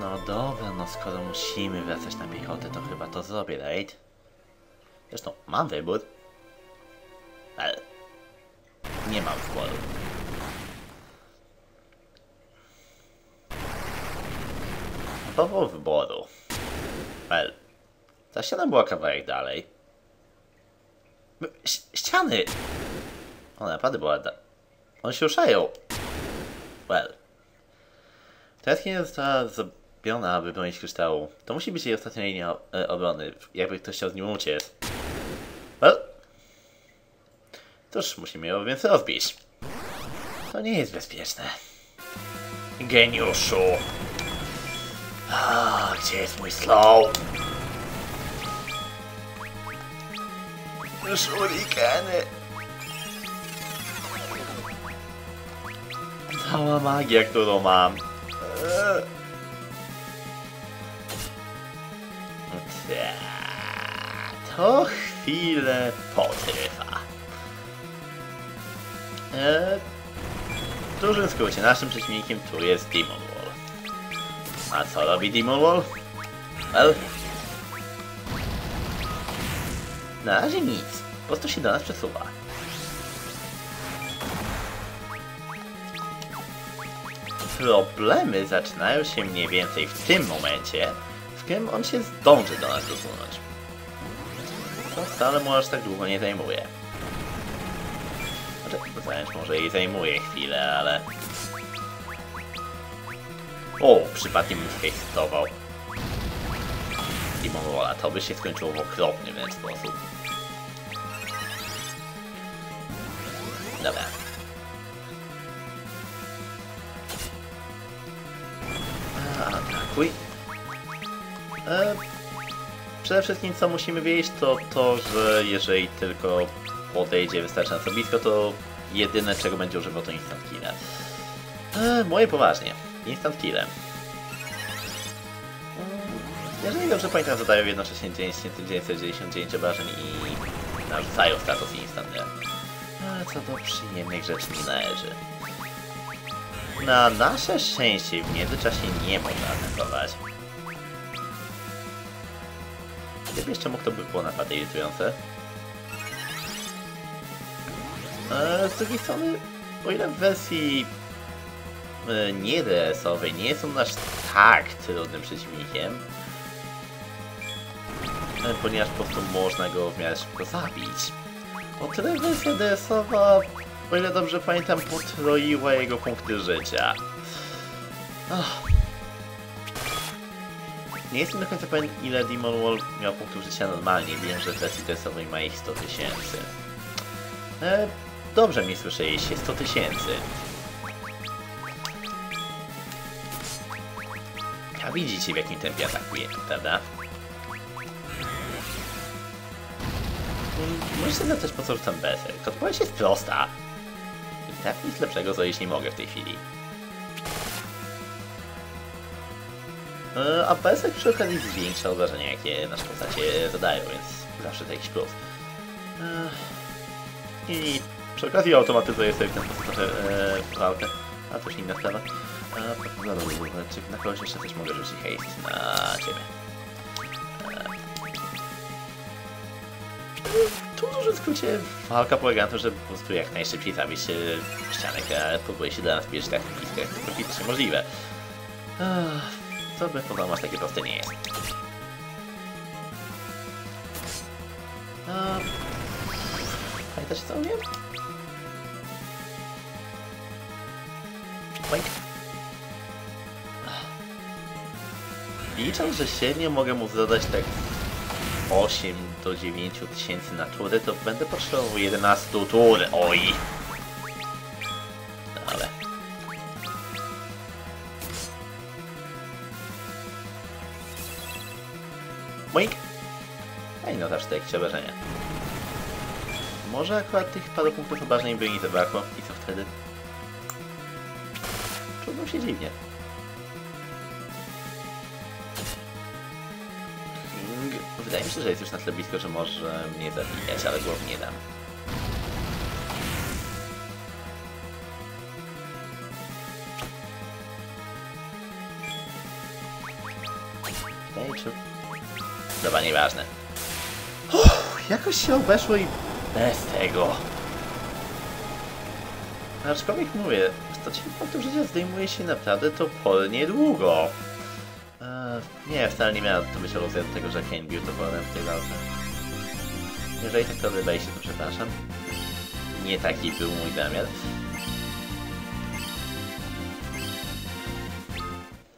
No dobra, no skoro musimy wracać na piechotę, to chyba to zrobię, right? Zresztą mam wybór. Ale nie mam wyboru. Propos wyboru. Well, ta ściana była kawałek dalej. Ś- ściany! One naprawdę była da... One się ruszają. Well. Teoretycznie nie została zrobiona, aby bronić kryształu. To musi być jej ostatnia linia e, obrony, jakby ktoś chciał z nim uciec. Well. Cóż, musimy ją więc rozbić. To nie jest bezpieczne. Geniuszu! A, gdzie jest mój slow? Shurikeny! Cała magia, którą mam. Eee. To chwilę potrwa. Eee, w dużym skrócie, naszym przeciwnikiem tu jest Demon Wall. A co robi Demon Wall? Well, na razie nic. Po prostu się do nas przesuwa. Problemy zaczynają się mniej więcej w tym momencie, którym on się zdąży do nas dosunąć. To wcale mu aż tak długo nie zajmuje. Znaczy, zająć może jej zajmuje chwilę, ale... O, przypadkiem mi fejstował. Demon Walla, to by się skończyło w okropny wręcz sposób. Dobra. Atakuj. E, przede wszystkim co musimy wiedzieć to to, że jeżeli tylko podejdzie wystarczająco blisko, to jedyne czego będzie używał to instant kille. E, moje poważnie. Instant kille. Jeżeli dobrze pamiętam, zadają jednocześnie 999 obrażeń i narzucają status instant nie? Ale co do przyjemnych rzeczy mi należy. Na nasze szczęście w międzyczasie nie można atakować. Gdyby jeszcze mógł, to by było naprawdę irytujące. Eee, z drugiej strony, o ile w wersji e, nie DS-owej nie są aż tak trudnym przeciwnikiem, e, ponieważ po prostu można go w miarę szybko zabić. O tyle wersja DS-owa, o ile dobrze pamiętam, potroiła jego punkty życia. Nie jestem do końca pewien, ile Demon Wall miał punktów życia normalnie. Wiem, że w wersji DS-owej ma ich 100 tysięcy. E, dobrze mi słyszeliście, 100 tysięcy. A widzicie w jakim tempie atakuje, prawda? Możesz sobie zapytać po co rzucam Berserk. Odpowiedź jest prosta. Tak nic lepszego zrobić nie mogę w tej chwili. A Berserk przy okazji zwiększa obrażenia, jakie nasze postacie zadają, więc zawsze to jakiś plus. E, I przy okazji automatyzuje sobie ten sposób trochę e, walkę. A to już inna sprawa. E, dobra, czy na kogoś jeszcze też mogę rzucić haste na ciebie. Tu w dużym skrócie walka polega na tym, żeby po prostu jak najszybciej zabić e, ścianę, która próbuje się do nas bierze tak blisko, jak to fizycznie możliwe. Ech, Co by podobno aż takie proste nie jest. Um, pamiętacie co mówię? Boink. Licząc, że średnio mogę mu zadać tak 8 do 9 tysięcy na tury, to będę potrzebował 11 tur. Oj! Moink! Ej, no też jakieś obrażenia. Może akurat tych paru punktów obrażeń by mi zabrakło. I co wtedy? Czułbym się dziwnie. Wydaje mi się, że jest już na tyle blisko, że może mnie zabijać, ale go nie dam. Dobra, nieważne. Uff, jakoś się obeszło i bez tego. Aczkolwiek mówię, 110 punktów życia zdejmuje się naprawdę topornie długo. Eee, nie, wcale nie miała to być aluzja do tego, że Kane bił toporem w tej walce. Jeżeli tak to wydaje się, to przepraszam. Nie taki był mój zamiar.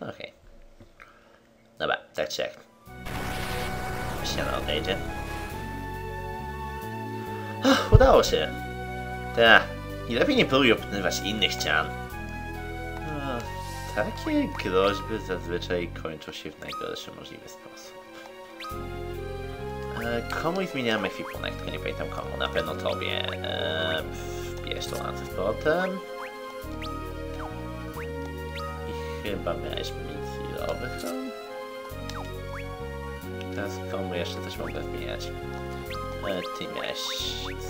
Okej. Dobra, tak czy jak. Ściana odejdzie. Ach, udało się. Tak. I lepiej nie próbuj opnywać innych ścian. Takie groźby zazwyczaj kończą się w najgorszy możliwy sposób. E, komuś zmieniałem ekwipunek, tylko nie pamiętam komu. Na pewno tobie. E, bierz to na. I chyba miałeś mitsilowy hełm. Teraz komu jeszcze coś mogę zmieniać? E, ty miałeś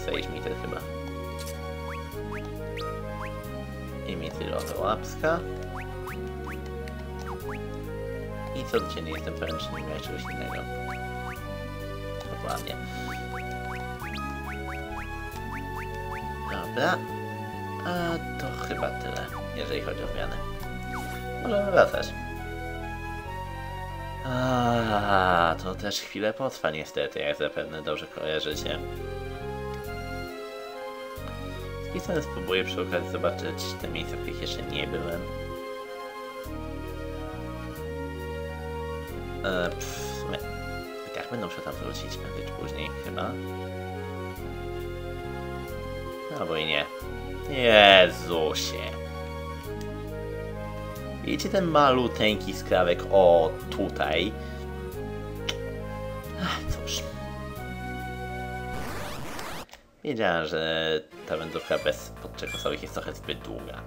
Sage Meter chyba. I mitylowy łapska. I co ciebie nie jestem pewien, czy nie miałeś czegoś innego. Dokładnie. Dobra. A to chyba tyle, jeżeli chodzi o zmiany. Możemy wracać. A, to też chwilę potrwa niestety, jak zapewne dobrze kojarzycie. I teraz spróbuję przy okazji zobaczyć te miejsca, w których jeszcze nie byłem. E, pff, w sumie i tak będą muszę tam wrócić prędzej czy później, chyba. Albo i nie. Jezusie. Widzicie ten maluteńki skrawek? O, tutaj. Ach, cóż. Wiedziałem, że ta wędrówka bez podczekosowych jest trochę zbyt długa.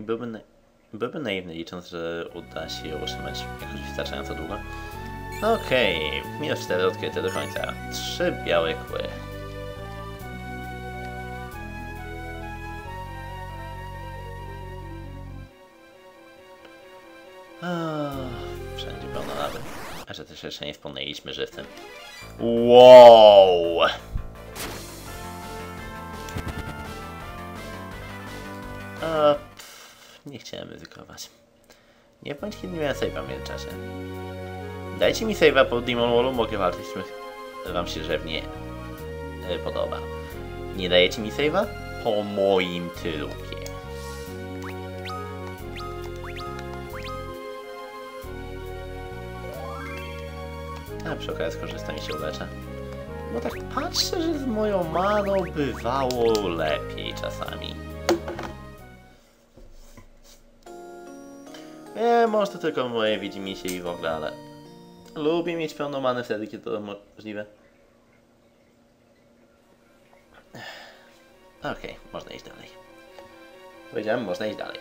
I byłbym, na... naiwny licząc, że uda się ją utrzymać jakoś wystarczająco długo. Okej, okay. minus 4 odkryte do końca. Trzy białe kły. Że też jeszcze nie wspomnieliśmy żywcem. Wow! A, pff, nie chciałem ryzykować. Nie bądź kiedy miałem save'a w międzyczasie. Dajcie mi save'a po Demon Wallu, mogę walczyć, wam się żewnie e, podoba. Nie dajecie mi save'a? Po moim trupie. A przy okazji skorzystam i się uleczę. No tak patrzę, że z moją maną bywało lepiej czasami. Nie, może to tylko moje widzimisię i w ogóle, ale lubię mieć pełną manę wtedy, kiedy to możliwe. Okej, okay, można iść dalej. Powiedziałem, można iść dalej.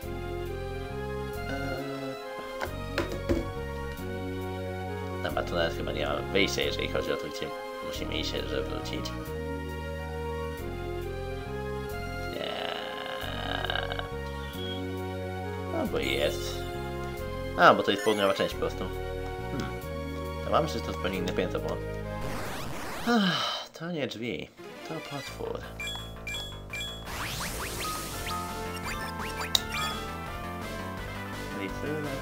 Dobra, tu nawet chyba nie ma wyjścia, jeżeli chodzi o to, gdzie musimy iść, żeby wrócić. Nie. No bo jest. A, bo to jest południowa część po prostu. Hmm. To mam, że to zupełnie inne piętro było. Ach, to nie drzwi, to potwór. Przykro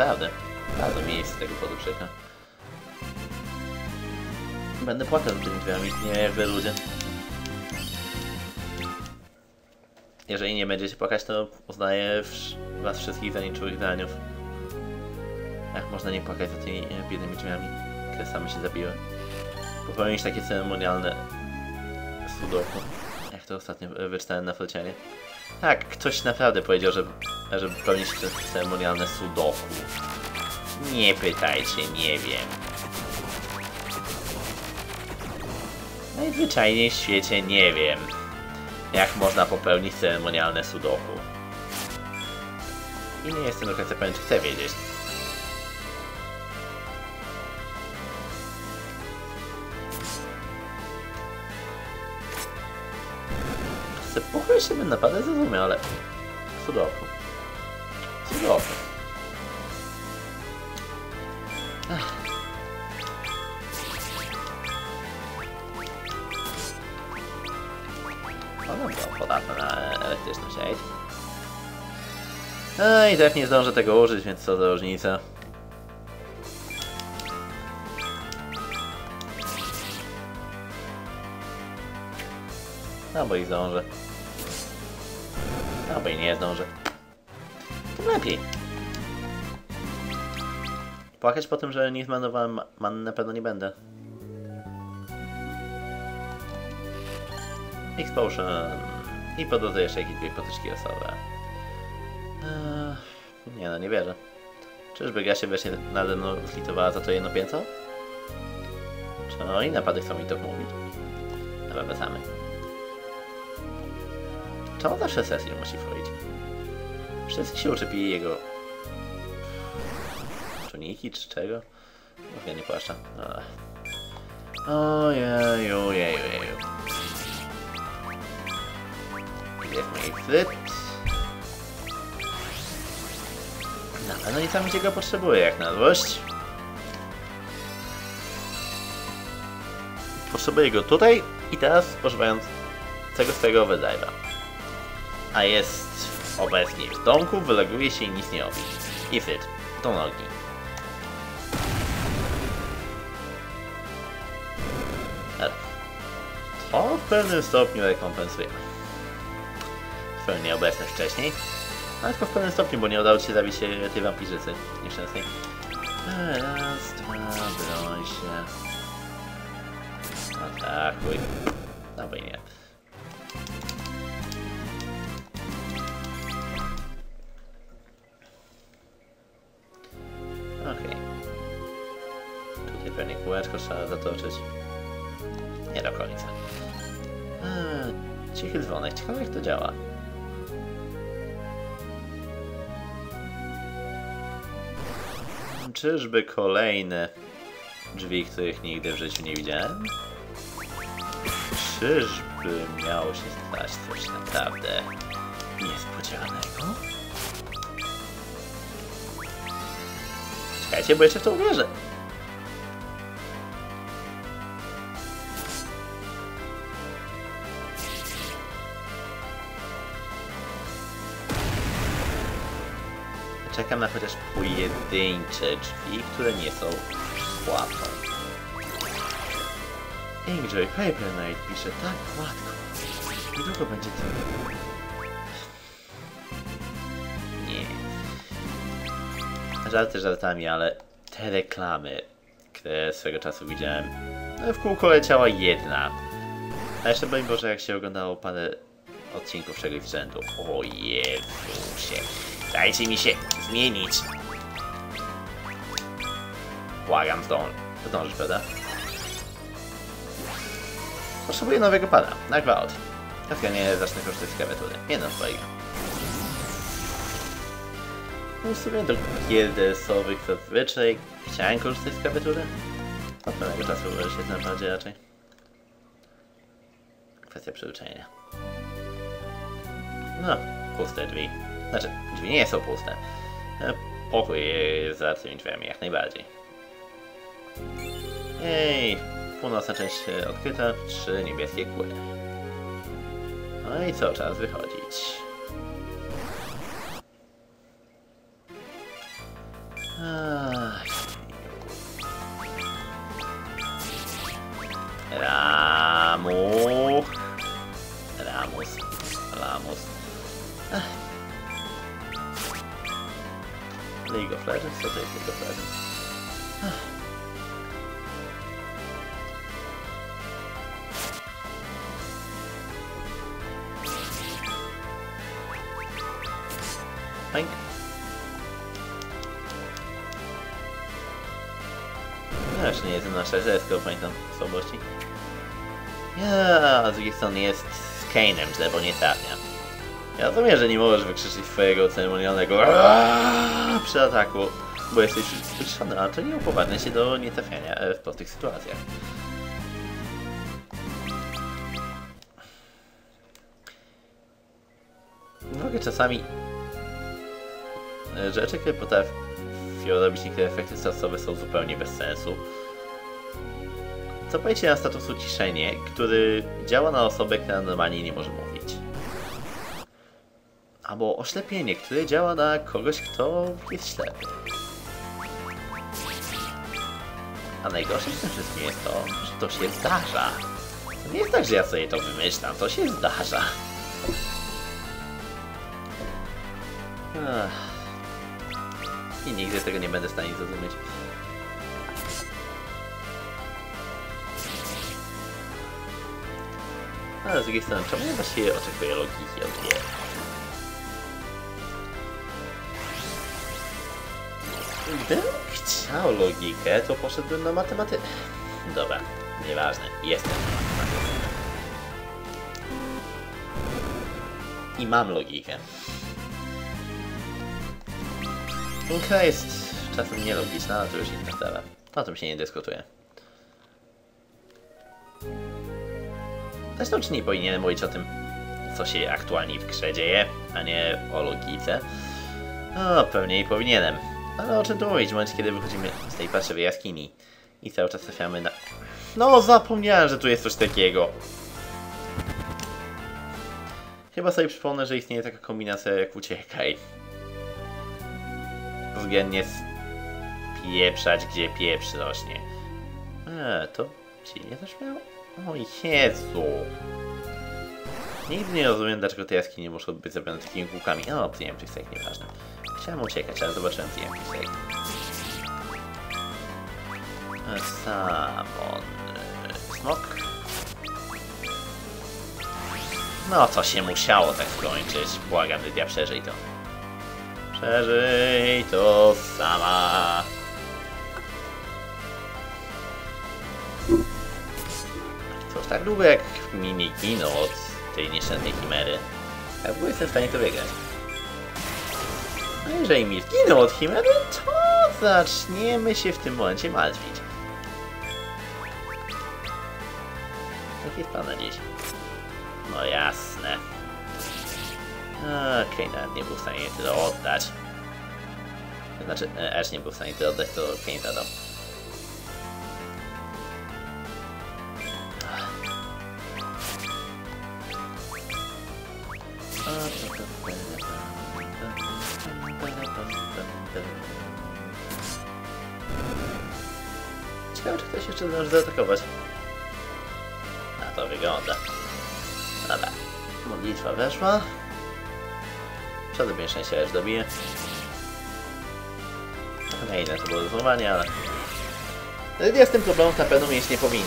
naprawdę. Bardzo mi jest z tego powodu przykro. Będę płakał tymi drzwiami, nie jak wy ludzie. Jeżeli nie będziecie płakać, to uznaję was wszystkich za nieczułych daniów. Jak można nie płakać za tymi e, biednymi drzwiami, które same się zabiły? Popełnić takie ceremonialne sudoku, jak to ostatnio wyczytałem na flecianie. Tak, ktoś naprawdę powiedział, że, żeby pełnić ceremonialne sudoku. Nie pytajcie, nie wiem. Najzwyczajniej w świecie nie wiem, jak można popełnić ceremonialne sudoku. I nie jestem do końca pewien, czy chcę wiedzieć. Jeszcze bym naprawdę zrozumiał, ale... Cudowno. Cudowno. Ach. O, no to podatne na elektryczność, ej. No i tak nie zdążę tego użyć, więc co za różnica. No bo i zdążę. Bo i nie zdążę. Tym lepiej. Płakać po tym, że nie zmarnowałem ma- man na pewno nie będę. Explosion. I po drodze jeszcze jakieś dwie potyczki losowe. Eee, nie no, nie wierzę. Czyżby gra się wreszcie nade mną zlitowała za to jedno pięco? Czy oni napady chcą mi to mówić? Dobra, wracamy. Czemu zawsze sesję musi wchodzić? Wszyscy się uczepili jego... Czuniki czy czego? Ja nie płaszcza. Ach. Ojeju, ojeju, ojeju. Jest mój fryt. Na pewno nic tam go potrzebuję, jak na złość. Potrzebuję go tutaj i teraz używając tego swojego overdrive'a. A jest obecnie w domku, wyleguje się i nic nie robi. I fryt, do nogi. To w pewnym stopniu rekompensuje. Twoją nieobecność wcześniej. Ale tylko w pewnym stopniu, bo nie udało ci się zabić tej wampirzycy nieszczęsnej. Raz, dwa, broń się. Atakuj. I nie. Dzwonek. Ciekawe jak to działa. Czyżby kolejne drzwi, których nigdy w życiu nie widziałem? Czyżby miało się stać coś naprawdę niespodziewanego? Czekajcie, bo jeszcze w to uwierzę. Czekam na chociaż pojedyncze drzwi, które nie są pułapką. Inkjoy Paper Knight pisze tak gładko. Niedługo będzie to... Nie. Żarty żartami, ale te reklamy, które swego czasu widziałem, no w kółko leciała jedna. A jeszcze broń Boże, jak się oglądało parę odcinków czegoś z rzędu. O Jezusie. Dajcie mi się zmienić. Błagam, zdąż. Zdążysz, prawda? Potrzebuję nowego pada. Na gwałt. Dlatego nie zacznę korzystać z klawiatury. Jedno swojego. Sumie do gier DS-owych zazwyczaj chciałem korzystać z klawiatury. Od pewnego czasu się znam bardziej raczej. Kwestia przyzwyczajenia. No, puste drzwi. Znaczy, drzwi nie są puste. E, Pokój jest za tymi drzwiami, jak najbardziej. Ej, północna część e, odkryta, trzy niebieskie kły. No i co, czas wychodzić. Ach, Legends? Ech. Pęk. No jeszcze nie jestem na 6 tylko pamiętam słabości. Ja, z drugiej strony jest z Kane'em źle, bo nie trafia. Ja rozumiem, że nie możesz wykrzyczeć swojego ceremonionego "Aaaa!" przy ataku, bo jesteś ale to nie upoważnia się do nietrafiania e, w prostych sytuacjach. ogóle czasami rzeczy, które potrafią robić niektóre efekty stresowe są zupełnie bez sensu. Co powiecie na statusu ciszenie, który działa na osobę, która normalnie nie może mówić? Albo oślepienie, które działa na kogoś, kto jest ślepy. A najgorsze w tym wszystkim jest to, że to się zdarza. To nie jest tak, że ja sobie to wymyślam, to się zdarza. I nigdy tego nie będę w stanie zrozumieć. Ale z drugiej strony, czemu ja właściwie oczekuję logiki od? Gdybym chciał logikę, to poszedłbym na matematykę. Dobra, nieważne, jestem. I mam logikę. Która jest czasem nielogiczna, ale to już inna sprawa. O tym się nie dyskutuje. Zresztą czy nie powinienem mówić o tym, co się aktualnie w grze dzieje, a nie o logice? No, pewnie i powinienem. Ale o czym tu mówić w momencie, kiedy wychodzimy z tej parszywej jaskini i cały czas trafiamy na... No, zapomniałem, że tu jest coś takiego. Chyba sobie przypomnę, że istnieje taka kombinacja jak uciekaj. Względnie pieprzać, gdzie pieprz rośnie. Eee, to ci nie też miał? O Jezu! Nigdy nie rozumiem, dlaczego te jaskinie muszą być zrobione takimi kółkami. No, TMP Sake, nieważne. Chciałem uciekać, ale zobaczyłem TMP Sake. Samon... Smok? No, to się musiało tak skończyć. Błagam, Lydia, przeżyj to. Przeżyj to sama. Cóż, tak długo jak mini kino od tej nieszczęsnej chimery, ja jestem w stanie to wygrać. Jeżeli mi zginął od chimery, to zaczniemy się w tym momencie martwić. Jaki jest plan na dziś? No jasne. Okej, okay, nawet nie był w stanie tyle oddać. Znaczy, Ash nie był w stanie tyle oddać, to Kane zadał. Jeszcze zdąży zaatakować. Na to wygląda. Dobra. Modlitwa weszła. Przede szczęście aż dobije. No ile to było złomowanie, ale... Lydia z tym problemem na pewno mieć nie powinna.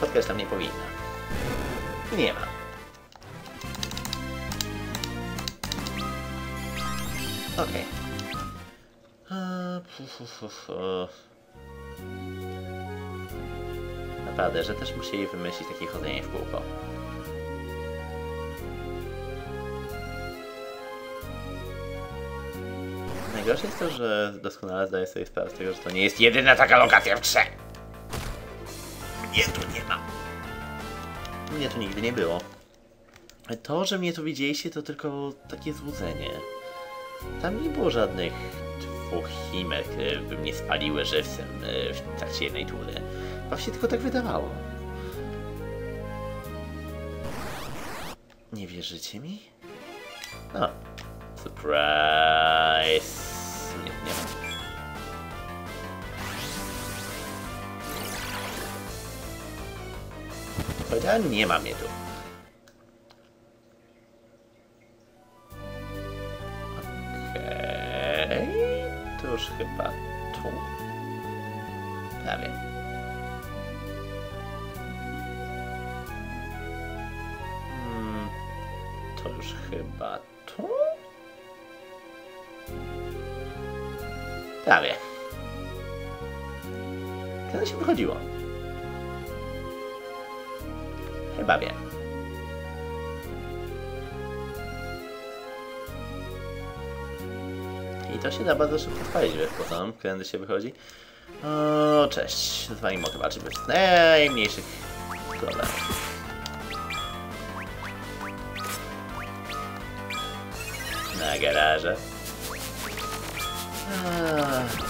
Podkreślam, nie powinna. I nie ma. Okej. Okay. Naprawdę, że też musieli wymyślić takie chodzenie w kółko. Najgorsze jest to, że doskonale zdaję sobie sprawę z tego, że to nie jest jedyna taka lokacja w grze. Mnie tu nie ma. Mnie tu nigdy nie było. To, że mnie tu widzieliście, to tylko takie złudzenie. Tam nie było żadnych dwóch chimer, które by mnie spaliły żywcem e, w trakcie jednej tury. Wam się tylko tak wydawało. Nie wierzycie mi? No. Surprise! Nie, nie ma. Powiedziałem, nie ma mnie tu. Okej. Okay. To już chyba Kiedy się wychodziło? Chyba wiem. I to się da bardzo szybko spalić, wiesz po co? Kiedy się wychodzi? O, cześć. Z wami mogę walczyć bez najmniejszych problemów. garaże.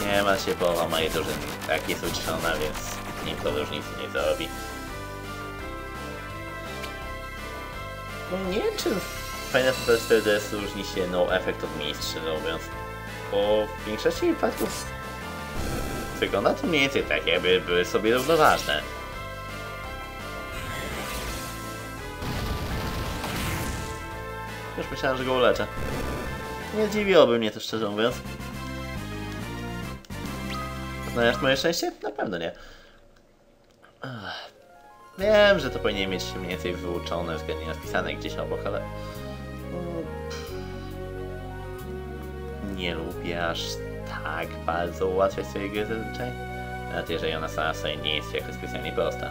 Nie ma się połowa mojej drużyny. Tak jest uciszona, więc nim to różnicy nie zrobi. No nie wiem, czy Final Fantasy 4DS różni się no efekt od szczerze mówiąc. Bo w większości wypadków wygląda to mniej więcej tak, jakby były sobie równoważne. Już myślałem, że go uleczę. Nie zdziwiłoby mnie to szczerze mówiąc. Znając moje szczęście? Na pewno nie. Wiem, że to powinien mieć się mniej więcej wyuczone, względnie napisane gdzieś obok, ale... mm, Nie lubię aż tak bardzo ułatwiać sobie gry zazwyczaj. Nawet jeżeli ona sama sobie nie jest jakoś specjalnie prosta.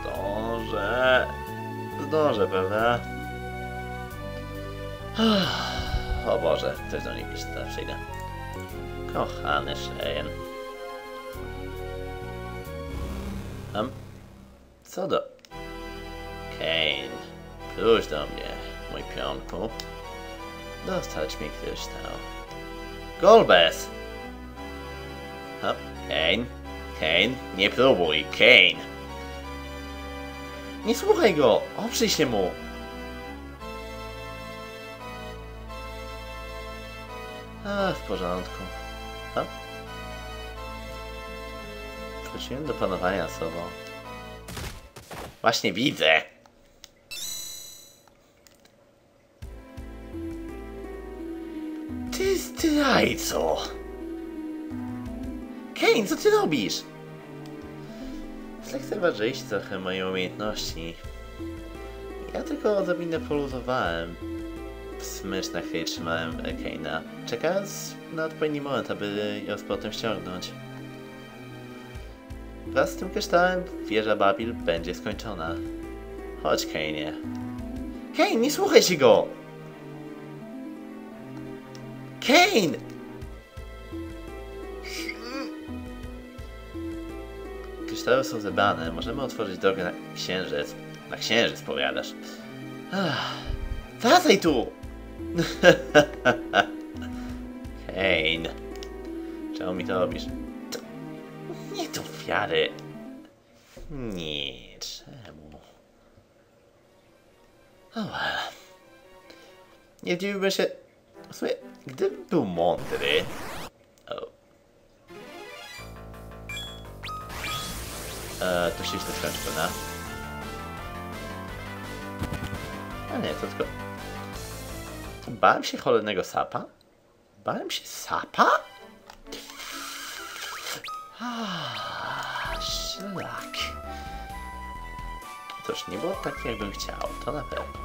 Zdążę... Zdążę, prawda? O Boże, coś do nich jeszcze przyjdę. Kochany Cheyenne. Um, co do... Kane, wróć do mnie, mój pionku. Dostać mi kryształ. Golbez! Hop, Kane, Kane, nie próbuj, Kane! Nie słuchaj go, oprzyj się mu! A, w porządku. A? Wróciłem do panowania sobą. Właśnie widzę! Ty zdrajco! Kane, co ty robisz? Zlekceważyłeś trochę moje umiejętności. Ja tylko odrobinę poluzowałem smycz na chwilę trzymałem Kane'a, czekając na odpowiedni moment, aby ją z powrotem ściągnąć. Wraz z tym kryształem wieża Babil będzie skończona. Chodź, Kane'ie. Kane, nie słuchaj się go! Kane! Kryształy są zebrane. Możemy otworzyć drogę na księżyc. Na księżyc, powiadasz. Wracaj tu! Czemu mi to robisz? To... Nie do wiary. Nie, czemu? O, well. Nie dziwiłbym się... W sumie, gdybym był mądry... O. E, to się źle skończy, prawda? A nie, to tylko... Bałem się cholernego sapa? Bałem się sapa? Ah, szlak. Toż nie było tak, jakbym chciał, to na pewno.